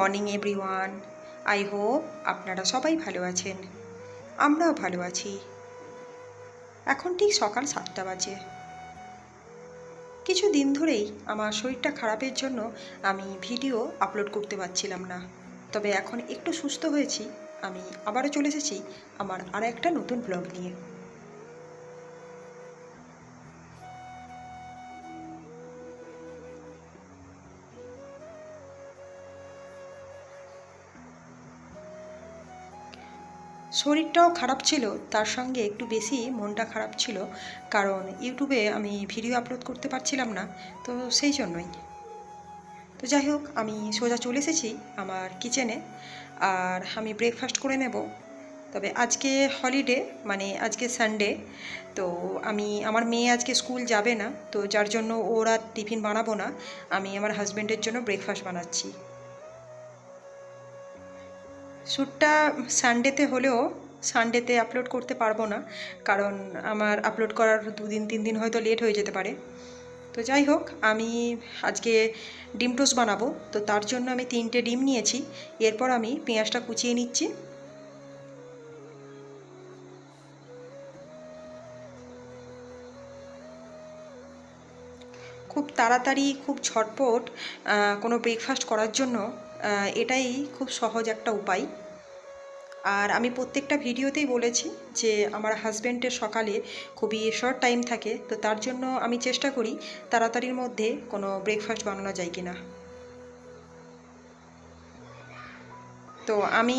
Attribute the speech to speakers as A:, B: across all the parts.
A: Morning everyone I hope আপনারা সবাই ভালো আছেন। আমরাও ভালো আছি। এখন ঠিক সকাল সাতটা বাজে। কিছু দিন ধরেই আমার শরীরটা খারাপের জন্য আমি ভিডিও আপলোড করতে পারছিলাম না। তবে এখন একটু সুস্থ হয়েছি। আমি আবারও চলে এসেছি আমার আর একটা নতুন ব্লগ নিয়ে। শরীরটাও খারাপ ছিল, তার সঙ্গে একটু বেশি মনটা খারাপ ছিল, কারণ ইউটিউবে আমি ভিডিও আপলোড করতে পারছিলাম না, তো সেই জন্যই। তো যাই হোক, আমি সোজা চলে এসেছি আমার কিচেনে আর আমি ব্রেকফাস্ট করে নেব। তবে আজকে হলিডে মানে আজকে সানডে তো আমি, আমার মেয়ে আজকে স্কুল যাবে না, তো যার জন্য ওর আর টিফিন বানাবো না, আমি আমার হাজব্যান্ডের জন্য ব্রেকফাস্ট বানাচ্ছি। শ্যুটটা সানডেতে হলেও সানডেতে আপলোড করতে পারব না। কারণ আমার আপলোড করার দুদিন, তিন দিন হয়তো লেট হয়ে যেতে পারে। তো যাই হোক, আমি আজকে ডিম টোস্ট বানাবো। তো তার জন্য আমি তিনটে ডিম নিয়েছি। এরপর আমি পেঁয়াজটা কুচিয়ে নিচ্ছি। খুব তাড়াতাড়ি, খুব ঝটপট কোনো ব্রেকফাস্ট করার জন্য এটাই খুব সহজ একটা উপায়। আর আমি প্রত্যেকটা ভিডিওতেই বলেছি যে আমার হাজব্যান্ডের সকালে খুবই শর্ট টাইম থাকে, তো তার জন্য আমি চেষ্টা করি তাড়াতাড়ির মধ্যে কোনো ব্রেকফাস্ট বানানো যায় কিনা। তো আমি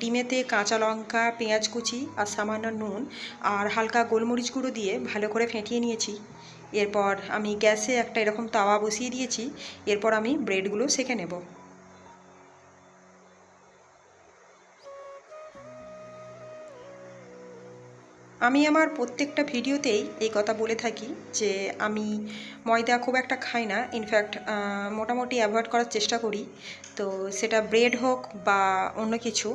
A: ডিমেতে কাঁচা লঙ্কা, পেঁয়াজ কুচি আর সামান্য নুন আর হালকা গোলমরিচ গুঁড়ো দিয়ে ভালো করে ফেটিয়ে নিয়েছি। এরপর আমি গ্যাসে একটা এরকম তাওয়া বসিয়ে দিয়েছি, এরপর আমি ব্রেডগুলো সেঁকে নেব। আমি আমার প্রত্যেকটা ভিডিওতেই এই কথা বলে থাকি যে আমি ময়দা খুব একটা খাই না। ইনফ্যাক্ট মোটামুটি অ্যাভয়েড করার চেষ্টা করি। তো সেটা ব্রেড হোক বা অন্য কিছু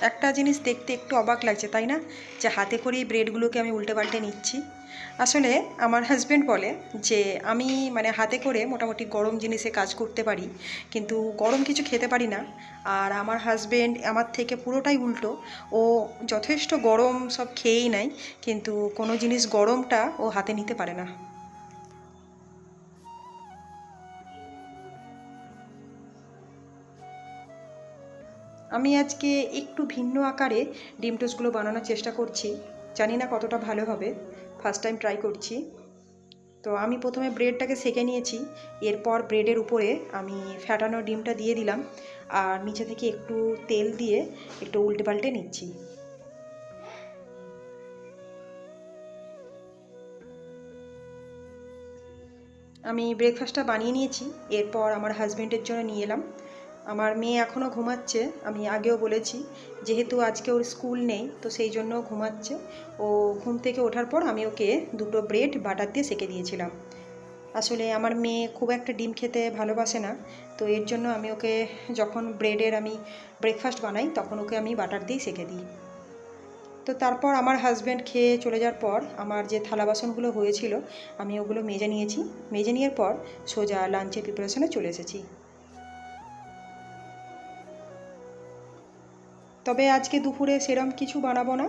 A: একটা জিনিস দেখতে একটু অবাক লাগছে, তাই না? যে হাতে করেই ব্রেডগুলোকে আমি উল্টে পাল্টে নিচ্ছি। আসলে আমার হাজব্যান্ড বলে যে, আমি মানে হাতে করে মোটামুটি গরম জিনিসে কাজ করতে পারি, কিন্তু গরম কিছু খেতে পারি না। আর আমার হাজব্যান্ড আমার থেকে পুরোটাই উল্টো। ও যথেষ্ট গরম সব খেয়েই নেয় কিন্তু কোনো জিনিস গরমটা ও হাতে নিতে পারে না। আমি আজকে একটু ভিন্ন আকারে ডিম টোস্টগুলো বানানোর চেষ্টা করছি। জানি না কতটা ভালো হবে। ফার্স্ট টাইম ট্রাই করছি। তো আমি প্রথমে ব্রেডটাকে সেকে নিয়েছি। এরপর ব্রেডের উপরে আমি ফ্যাটানো ডিমটা দিয়ে দিলাম। আর নিচে থেকে একটু তেল দিয়ে একটু উল্টে পাল্টে নিচ্ছি। আমি ব্রেকফাস্টটা বানিয়ে নিয়েছি। এরপর আমার হাজব্যান্ডের জন্য নিয়ে এলাম। আমার মেয়ে এখনও ঘুমাচ্ছে, আমি আগেও বলেছি। যেহেতু আজকে ওর স্কুল নেই, তো সেই জন্য ঘুমাচ্ছে। ও ঘুম থেকে ওঠার পর আমি ওকে দুটো ব্রেড, বাটার দিয়ে সেকে দিয়েছিলাম। আসলে আমার মেয়ে খুব একটা ডিম খেতে ভালোবাসে না, তো এর জন্য আমি ওকে যখন ব্রেডের আমি ব্রেকফাস্ট বানাই, তখন ওকে আমি বাটার দিয়ে সেকে দিই। তো তারপর আমার হাজব্যান্ড খেয়ে চলে যাওয়ার পর আমার যে থালা বাসনগুলো হয়েছিল, আমি ওগুলো মেজে নিয়েছি। মেজে নেওয়ার পর সোজা লাঞ্চের প্রিপারেশনে চলে এসেছি। তবে আজকে দুপুরে সেরম কিছু বানাবো না।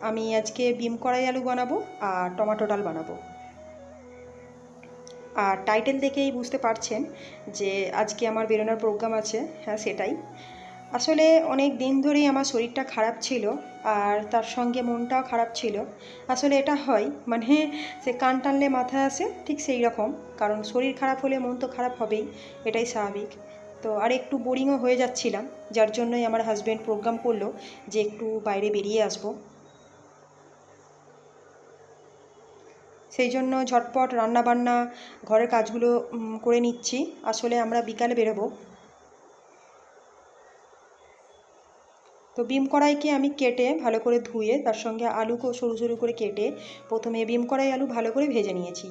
A: আমি আজকে বিম কড়াই আলু বানাবো আর টমাটো ডাল বানাবো। আর টাইটেল দেখেই বুঝতে পারছেন যে আজকে আমার বেরোনোর প্রোগ্রাম আছে হ্যাঁ সেটাই। আসলে অনেক দিন ধরেই আমার শরীরটা খারাপ ছিল আর তার সঙ্গে মনটাও খারাপ ছিল। আসলে এটা হয় মানে সে কান টানলে মাথায় আসে, ঠিক সেই রকম। কারণ শরীর খারাপ হলে মন তো খারাপ হবেই, এটাই স্বাভাবিক। তো আর একটু বোরিংও হয়ে যাচ্ছিলাম, যার জন্যই আমার হাজব্যান্ড প্রোগ্রাম করল যে একটু বাইরে বেরিয়ে আসব। সেই জন্য ঝটপট রান্না বান্না ঘরের কাজগুলো করে নিচ্ছি। আসলে আমরা বিকালে বেরোবো। তো বিম কড়াইকে আমি কেটে ভালো করে ধুয়ে, তার সঙ্গে আলুকেও সরু সরু করে কেটে প্রথমে বিম কড়াই আলু ভালো করে ভেজে নিয়েছি।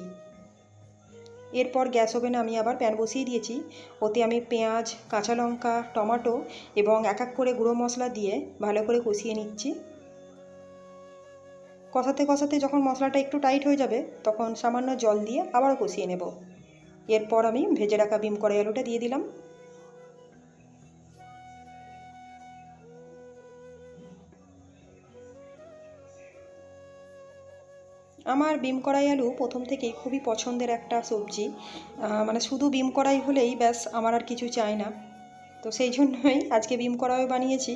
A: এরপর গ্যাস ওভেনে আমি আবার প্যান বসিয়ে দিয়েছি। ওতে আমি পেঁয়াজ, কাঁচা লঙ্কা, টমাটো এবং এক এক করে গুঁড়ো মশলা দিয়ে ভালো করে কষিয়ে নিচ্ছি। কষাতে কষাতে যখন মশলাটা একটু টাইট হয়ে যাবে, তখন সামান্য জল দিয়ে আবার কষিয়ে নেব। এরপর আমি ভেজে রাখা বিম কড়াই আলুটা দিয়ে দিলাম। আমার বিম কড়াই আলু প্রথম থেকেই খুবই পছন্দের একটা সবজি। মানে শুধু বিম কড়াই হলেই ব্যাস আমার আর কিছু চাই না। তো সেই জন্যই আজকে বিম কড়াইও বানিয়েছি।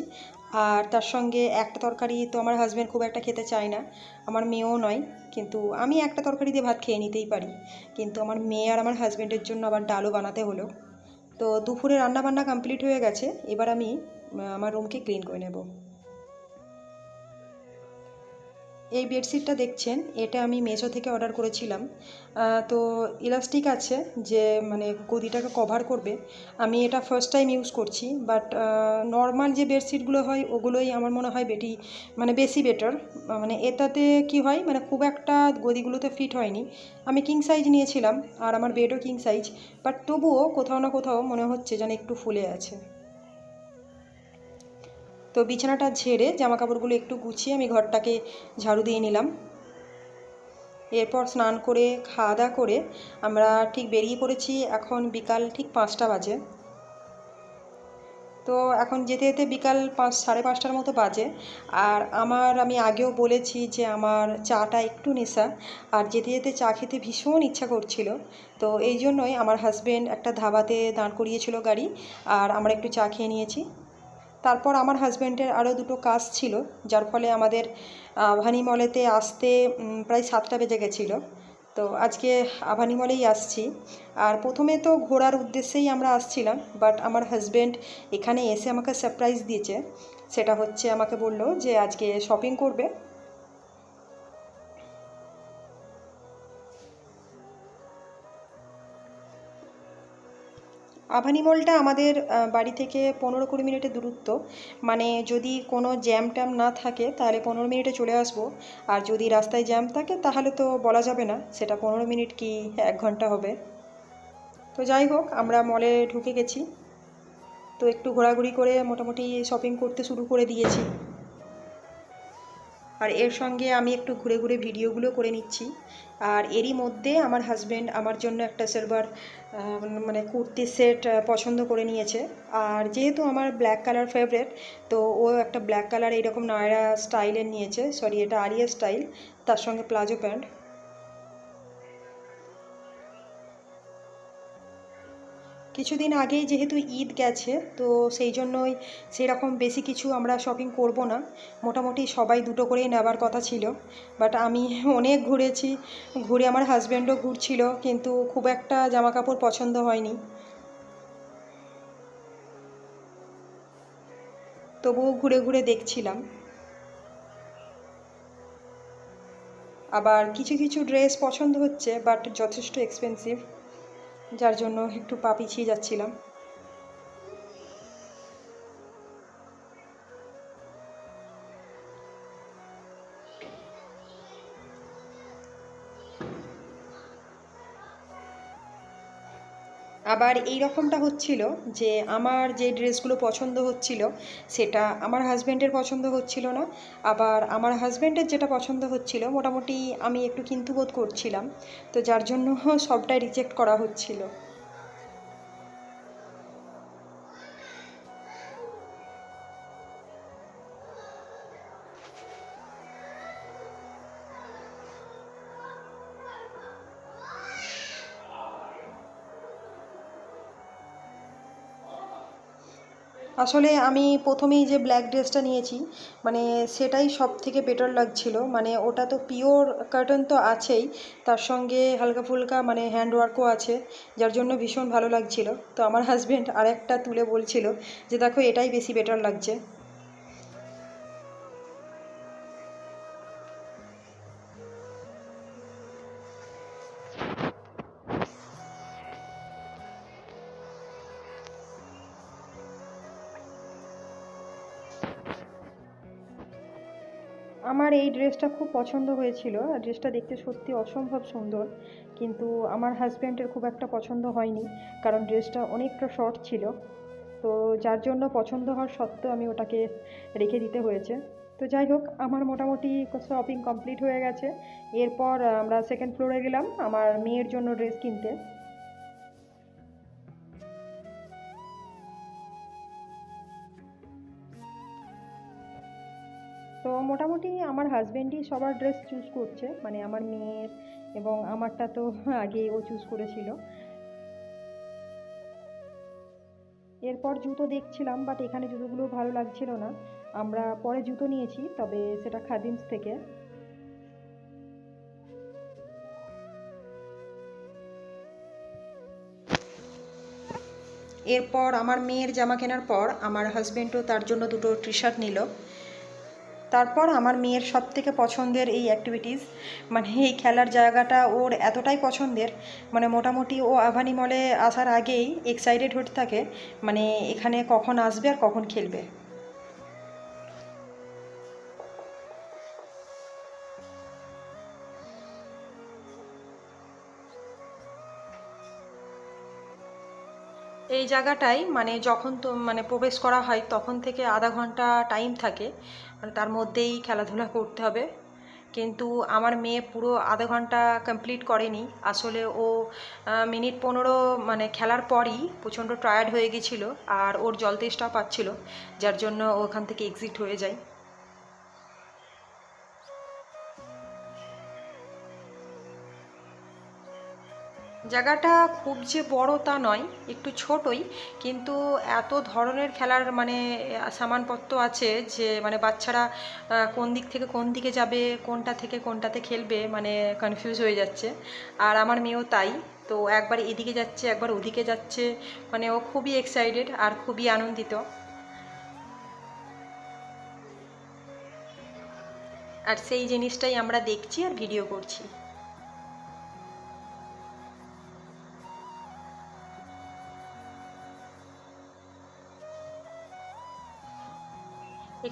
A: আর তার সঙ্গে একটা তরকারি তো আমার হাজব্যান্ড খুব একটা খেতে চায় না। আমার মেয়েও নয়, কিন্তু আমি একটা তরকারি দিয়ে ভাত খেয়ে নিতেই পারি। কিন্তু আমার মেয়ে আর আমার হাজব্যান্ডের জন্য আবার ডালও বানাতে হলো। তো দুপুরে রান্না বান্না কমপ্লিট হয়ে গেছে। এবার আমি আমার রুমকে ক্লিন করে নেব। এই বেডশিটটা দেখছেন, এটা আমি মেশো থেকে অর্ডার করেছিলাম। তো ইলাস্টিক আছে যে মানে গদিটাকে কভার করবে। আমি এটা ফার্স্ট টাইম ইউজ করছি বাট নর্মাল যে বেডশিটগুলো হয়, ওগুলোই আমার মনে হয় বেটি মানে বেশি বেটার মানে এটাতে কি হয় মানে খুব একটা গদিগুলোতে ফিট হয়নি। আমি কিং সাইজ নিয়েছিলাম, আর আমার বেডও কিং সাইজ বাট তবুও কোথাও না কোথাও মনে হচ্ছে যেন একটু ফুলে আছে। তো বিছানাটা ঝেড়ে জামা কাপড়গুলো একটু গুছিয়ে আমি ঘরটাকে ঝাড়ু দিয়ে নিলাম। এরপর স্নান করে, খাওয়া দাওয়া করে আমরা ঠিক বেরিয়ে পড়েছি এখন বিকাল ঠিক পাঁচটা বাজে। তো এখন যেতে যেতে বিকাল পাঁচ, সাড়ে পাঁচটার মতো বাজে। আর আমার, আমি আগেও বলেছি যে আমার চাটা একটু নেশা। আর যেতে যেতে চা খেতে ভীষণ ইচ্ছা করছিল। তো এই জন্যই আমার হাজব্যান্ড একটা ধাবাতে দাঁড় করিয়েছিল গাড়ি। আর আমরা একটু চা খেয়ে নিয়েছি। তারপর আমার হাজব্যান্ডের আরও দুটো কাজ ছিল, যার ফলে আমাদের আভানি মলেতে আসতে প্রায় সাতটা বেজে গেছিল। তো আজকে আভানি মলেই আসছি। আর প্রথমে তো ঘোরার উদ্দেশ্যেই আমরা আসছিলাম বাট আমার হাজব্যান্ড এখানে এসে আমাকে সারপ্রাইজ দিয়েছে। সেটা হচ্ছে, আমাকে বলল যে আজকে শপিং করবে। আভানি মলটা আমাদের বাড়ি থেকে পনেরো কুড়ি মিনিটের দূরত্ব। মানে যদি কোনো জ্যাম ট্যাম না থাকে, তাহলে পনেরো মিনিটে চলে আসব। আর যদি রাস্তায় জ্যাম থাকে, তাহলে তো বলা যাবে না, সেটা পনেরো মিনিট কি এক ঘণ্টা হবে। তো যাই হোক, আমরা মলে ঢুকে গেছি। তো একটু ঘোরাঘুরি করে মোটামুটি শপিং করতে শুরু করে দিয়েছি। আর এর সঙ্গে আমি একটু ঘুরে ঘুরে ভিডিওগুলো করে নিচ্ছি। আর এরই মধ্যে আমার হাজব্যান্ড আমার জন্য একটা সেলবার মানে কুর্তি সেট পছন্দ করে নিয়েছে। আর যেহেতু আমার ব্ল্যাক কালার ফেভারেট তো ও একটা ব্ল্যাক কালার এইরকম নয়রা স্টাইলের নিয়েছে। সরি এটা আরিয়া স্টাইল তার সঙ্গে প্লাজো প্যান্ট। কিছুদিন আগেই যেহেতু ঈদ গেছে, তো সেই জন্যই সেরকম বেশি কিছু আমরা শপিং করব না। মোটামুটি সবাই দুটো করেই নেবার কথা ছিল। বাট আমি অনেক ঘুরেছি, ঘুরে আমার হাজব্যান্ডও ঘুরছিল, কিন্তু খুব একটা জামা কাপড় পছন্দ হয়নি। তবুও ঘুরে ঘুরে দেখছিলাম। আবার কিছু কিছু ড্রেস পছন্দ হচ্ছে বাট যথেষ্ট এক্সপেন্সিভ যার জন্য একটু পা পিছিয়ে যাচ্ছিলাম। আবার এই রকমটা হচ্ছিল যে আমার যে ড্রেসগুলো পছন্দ হচ্ছিল, সেটা আমার হাজব্যান্ডের পছন্দ হচ্ছিল না। আবার আমার হাজব্যান্ডের যেটা পছন্দ হচ্ছিল, মোটামুটি আমি একটু কিন্তু বোধ করছিলাম। তো যার জন্য সবটাই রিজেক্ট করা হচ্ছিল। আসলে আমি প্রথমেই যে ব্ল্যাক ড্রেসটা নিয়েছি মানে সেটাই সব থেকে বেটার লাগছিল। মানে ওটা তো পিওর কার্টন তো আছেই, তার সঙ্গে হালকা ফুলকা মানে হ্যান্ডওয়ার্কও আছে, যার জন্য ভীষণ ভালো লাগছিল। তো আমার হাজব্যান্ড আরেকটা তুলে বলছিল যে, দেখো, এটাই বেশি বেটার লাগছে। আমার এই ড্রেসটা খুব পছন্দ হয়েছিল। ড্রেসটা দেখতে সত্যি অসম্ভব সুন্দর। কিন্তু আমার হাজব্যান্ডের খুব একটা পছন্দ হয়নি। কারণ ড্রেসটা অনেকটা শর্ট ছিল। তো যার জন্য পছন্দ হওয়ার সত্ত্বেও আমি ওটাকে রেখে দিতে হয়েছে। তো যাই হোক, আমার মোটামুটি শপিং কমপ্লিট হয়ে গেছে। এরপর আমরা সেকেন্ড ফ্লোরে গেলাম। আমার মেয়ের জন্য ড্রেস কিনতে। মোটামুটি আমার হাজব্যান্ডই সবার ড্রেস চুজ করছে মানে আমার মেয়ের এবং আমারটা তো আগে ও চুজ করেছিল। এরপর জুতো দেখছিলাম বাট এখানে জুতোগুলো ভালো লাগছিল না। আমরা পরে জুতো নিয়েছি, তবে সেটা খাদিমস থেকে। এরপর আমার মেয়ের জামা কেনার পর আমার হাজব্যান্ডও তার জন্য দুটো টি শার্ট নিল। তারপর আমার মেয়ের সব থেকে পছন্দের এই অ্যাক্টিভিটিস মানে এই খেলার জায়গাটা ওর এতটাই পছন্দের মানে মোটামুটি ও আভানি মলে আসার আগেই এক্সাইটেড হতে থাকে মানে এখানে কখন আসবে আর কখন খেলবে। এই জায়গাটায় মানে যখন তো মানে প্রবেশ করা হয়, তখন থেকে আধা ঘণ্টা টাইম থাকে। মানে তার মধ্যেই খেলাধুলা করতে হবে। কিন্তু আমার মেয়ে পুরো আধা ঘণ্টা কমপ্লিট করেনি। আসলে ও মিনিট পনেরো মানে খেলার পরই প্রচণ্ড টায়ার্ড হয়ে গেছিল আর ওর জল তেষ্টা পাচ্ছিলো, যার জন্য ওখান থেকে এক্সিট হয়ে যায়। জায়গাটা খুব যে বড় তা নয়, একটু ছোটই। কিন্তু এত ধরনের খেলার মানে সামানপত্র আছে যে মানে বাচ্চারা কোন দিক থেকে কোন দিকে যাবে, কোনটা থেকে কোনটাতে খেলবে মানে কনফিউজ হয়ে যাচ্ছে। আর আমার মেয়েও তাই। তো একবার এদিকে যাচ্ছে, একবার ওদিকে যাচ্ছে মানে ও খুবই এক্সাইটেড আর খুবই আনন্দিত। আর সেই জিনিসটাই আমরা দেখছি আর ভিডিও করছি।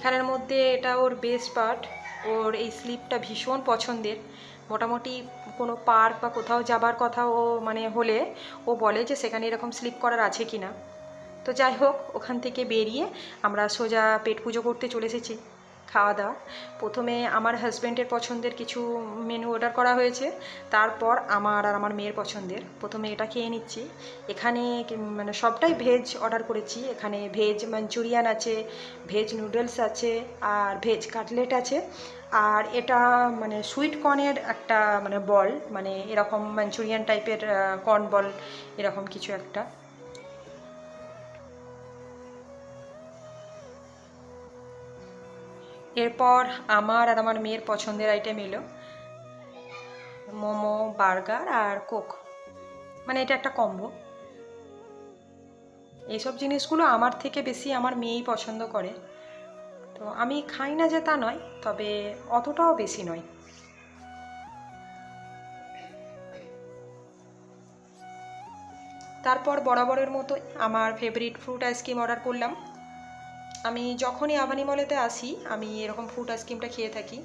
A: এখানের মধ্যে এটা ওর বেস্ট পার্ট ওর এই স্লিপটা ভীষণ পছন্দের। মোটামুটি কোনো পার্ক বা কোথাও যাবার কথা ও মানে হলে ও বলে যে সেখানে এরকম স্লিপ করার আছে কি না তো যাই হোক, ওখান থেকে বেরিয়ে আমরা সোজা পেট পুজো করতে চলে এসেছি। খাওয়া দাওয়া। প্রথমে আমার হাজব্যান্ডের পছন্দের কিছু মেনু অর্ডার করা হয়েছে। তারপর আমার আর আমার মেয়ের পছন্দের। প্রথমে এটা খেয়ে নিচ্ছি। এখানে মানে সবটাই ভেজ অর্ডার করেছি। এখানে ভেজ মাঞ্চুরিয়ান আছে ভেজ নুডলস আছে, আর ভেজ কাটলেট আছে। আর এটা মানে সুইট কর্নের একটা মানে বল মানে এরকম মাঞ্চুরিয়ান টাইপের কর্ন বল এরকম কিছু একটা। এরপর আমার আর আমার মেয়ের পছন্দের আইটেম এলো মোমো, বার্গার আর কোক। মানে এটা একটা কম্বো এইসব জিনিসগুলো আমার থেকে বেশি আমার মেয়েই পছন্দ করে। তো আমি খাই না যে তা নয়, তবে অতটাও বেশি নয়। তারপর বরাবরের মতো আমার ফেভারিট ফ্রুট আইসক্রিম অর্ডার করলাম। আমি যখনই আবানি মলেতে আসি, আমি এরকম ফ্রুট আইসক্রিমটা খেয়ে থাকি।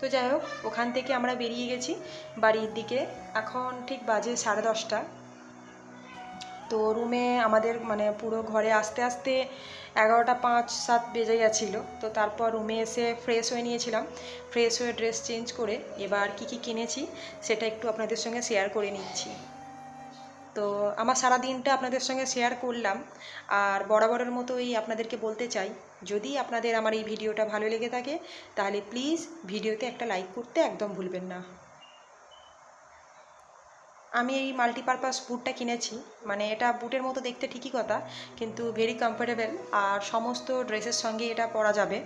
A: তো যাই হোক, ওখান থেকে আমরা বেরিয়ে গেছি বাড়ির দিকে। এখন ঠিক বাজে সাড়ে দশটা। তো রুমে আমাদের মানে পুরো ঘরে আসতে আসতে এগারোটা পাঁচ সাত বেজে গেছিল। তো তারপর রুমে এসে ফ্রেশ হয়ে নিয়েছিলাম। ফ্রেশ হয়ে ড্রেস চেঞ্জ করে এবার কি কি কিনেছি, সেটা একটু আপনাদের সঙ্গে শেয়ার করে নিচ্ছি। তো আমার সারা দিনটা আপনাদের সঙ্গে শেয়ার করলাম। আর বরাবরের মতোই আপনাদেরকে বলতে চাই, যদি আপনাদের আমার এই ভিডিওটা ভালো লেগে থাকে, তাহলে প্লিজ ভিডিওতে একটা লাইক করতে একদম ভুলবেন না। আমি এই মাল্টিপারপাস বুটটা কিনেছি মানে এটা বুটের মতো দেখতে ঠিকই কথা, কিন্তু ভেরি কমফোর্টেবল আর সমস্ত ড্রেসের সঙ্গে এটা পরা যাবে।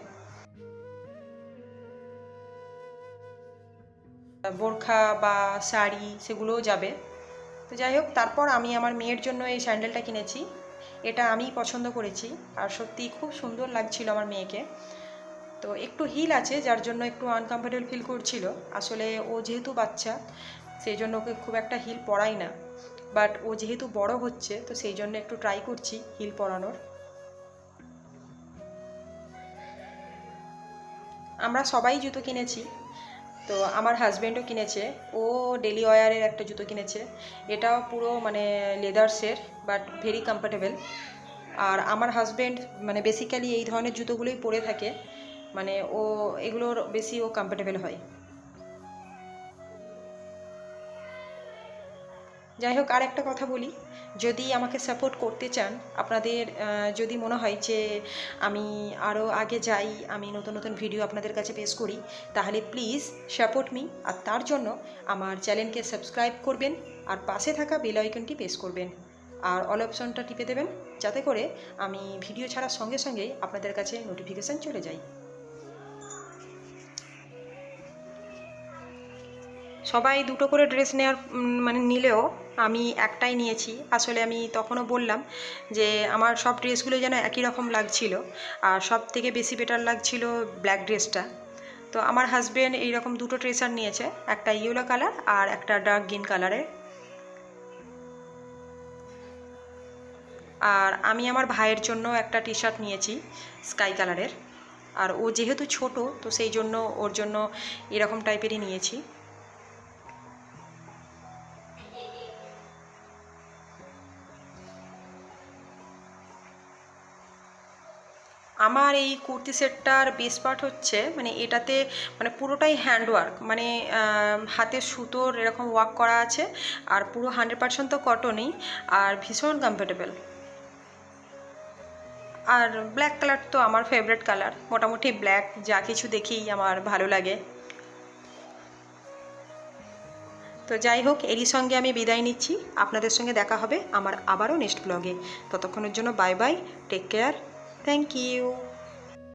A: বোরখা বা শাড়ি, সেগুলোও যাবে। তো যাই হোক, তারপর আমি আমার মেয়ের জন্য এই স্যান্ডেলটা কিনেছি। এটা আমি পছন্দ করেছি, আর সত্যি খুব সুন্দর লাগছিল আমার মেয়েকে। তো একটু হিল আছে, যার জন্য একটু আনকমফোর্টেবল ফিল করছিল। আসলে ও যেহেতু বাচ্চা, সেই জন্য ওকে খুব একটা হিল পরাই না। বাট ও যেহেতু বড় হচ্ছে, তো সেই জন্য একটু ট্রাই করছি হিল পরানোর আমরা সবাই জুতো কিনেছি তো আমার হাজব্যান্ডও কিনেছে। ও ডেলি ওয়ারের একটা জুতো কিনেছে। এটাও পুরো মানে লেদার্সের বাট ভেরি কমফোর্টেবল আর আমার হাজব্যান্ড মানে বেসিক্যালি এই ধরনের জুতোগুলোই পরে থাকে। মানে ও, এগুলোর বেশি ও কমফোর্টেবল হয়। যাই হোক আর একটা কথা বলি। যদি আমাকে সাপোর্ট করতে চান, আপনাদের যদি মনে হয় যে আমি আরও আগে যাই, আমি নতুন নতুন ভিডিও আপনাদের কাছে পেশ করি, তাহলে প্লিজ সাপোর্ট মি আর তার জন্য আমার চ্যানেলকে সাবস্ক্রাইব করবেন, আর পাশে থাকা বেল আইকনটি প্রেস করবেন। আর অল অপশনটা টিপে দেবেন, যাতে করে আমি ভিডিও ছাড়ার সঙ্গে সঙ্গেই আপনাদের কাছে নোটিফিকেশান চলে যায়। সবাই দুটো করে ড্রেস নেওয়ার মানে নিলেও আমি একটাই নিয়েছি। আসলে আমি তখনও বললাম যে আমার সব ড্রেসগুলো যেন একই রকম লাগছিল আর সব থেকে বেশি বেটার লাগছিল ব্ল্যাক ড্রেসটা। তো আমার হাজব্যান্ড এইরকম দুটো ট্রেসার নিয়েছে, একটা ইয়েলো কালার আর একটা ডার্ক গ্রিন কালারের আর আমি আমার ভাইয়ের জন্য একটা টি শার্ট নিয়েছি স্কাই কালারের আর ও যেহেতু ছোট, তো সেই জন্য ওর জন্য এরকম টাইপেরই নিয়েছি। আমার এই কুর্তি সেটটার বেস পার্ট হচ্ছে মানে এটাতে মানে পুরোটাই হ্যান্ডওয়ার্ক মানে হাতে সুতোর এরকম ওয়ার্ক করা আছে, আর পুরো হান্ড্রেড পার্সেন্ট তো কটনই আর ভীষণ কমফোর্টেবল আর ব্ল্যাক কালার তো আমার ফেভারিট কালার মোটামুটি ব্ল্যাক যা কিছু দেখেই আমার ভালো লাগে। তো যাই হোক, এরই সঙ্গে আমি বিদায় নিচ্ছি, আপনাদের সঙ্গে দেখা হবে আমার আবারও নেক্সট ব্লগে ততক্ষণের জন্য bye bye take care Thank you.